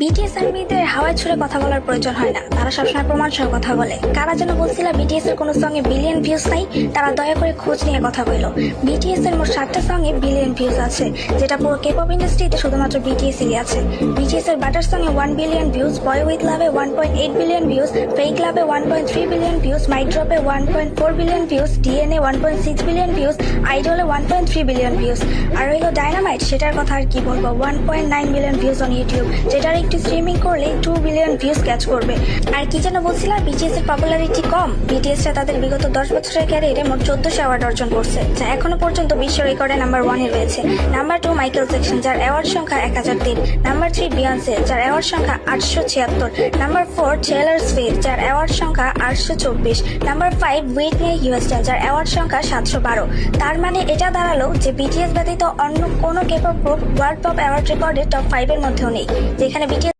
BTS আর্মিদের হাওয়ায় ছুড়ে কথা বলার প্রয়োজন হয় না। তারা সবসময় প্রমাণ সহ কথা বলে। কারা যেন বলছিল বিটিএস এর কোনো সঙ্গে বিলিয়ন ভিউজ নাই, তারা দয়া করে খোঁজ নিয়ে কথা বলল। বিটিএস এর মোট ষাটটা সঙ্গে বিলিয়ন ভিউজ আছে, যেটা পুরো কেপপ ইন্ডাস্ট্রিতে শুধুমাত্র বিটিএস এরই আছে। বিটিএস এর বাটার সঙ্গে one billion views Boy With লাভে one point eight billion views Fake লাভে one point three billion views Mic ড্রপে one point four billion views DNA one point six billion views আইডলে one point three billion views আর রইল dynamite সেটার কথা আর কি বলব? One point nine million views on YouTube যেটার একটু streaming করলে two billion views catch করবে। আর কি যেন বলছিলাম বিটিএস এর পপুলারিটি কম। বিটিএসটা তাদের বিগত দশ বছরের ক্যারিয়ারে মোট চোদ্দশো অ্যাওয়ার্ড অর্জন করছে, যা এখনও পর্যন্ত বিশ্ব রেকর্ডে নাম্বার ওয়ানে রয়েছে। নাম্বার টু মাইকেল জ্যাকসন যার অ্যাওয়ার্ড সংখ্যা এক হাজার তিন। নাম্বার থ্রি বিয়ন্সে যার অ্যাওয়ার্ড সংখ্যা আটশো ছিয়াত্তর। নাম্বার ফোর টেলর সুইফট যার অ্যাওয়ার্ড সংখ্যা আটশো চব্বিশ। নাম্বার ফাইভ উইটনি হিউস্টন যার অ্যাওয়ার্ড সংখ্যা সাতশো বারো। তার মানে এটা দাঁড়াল যে বিটিএস ব্যতীত অন্য কোনো K pop group world pop award রেকর্ডের টপ ফাইভের মধ্যেও নেই, যেখানে বিটিএস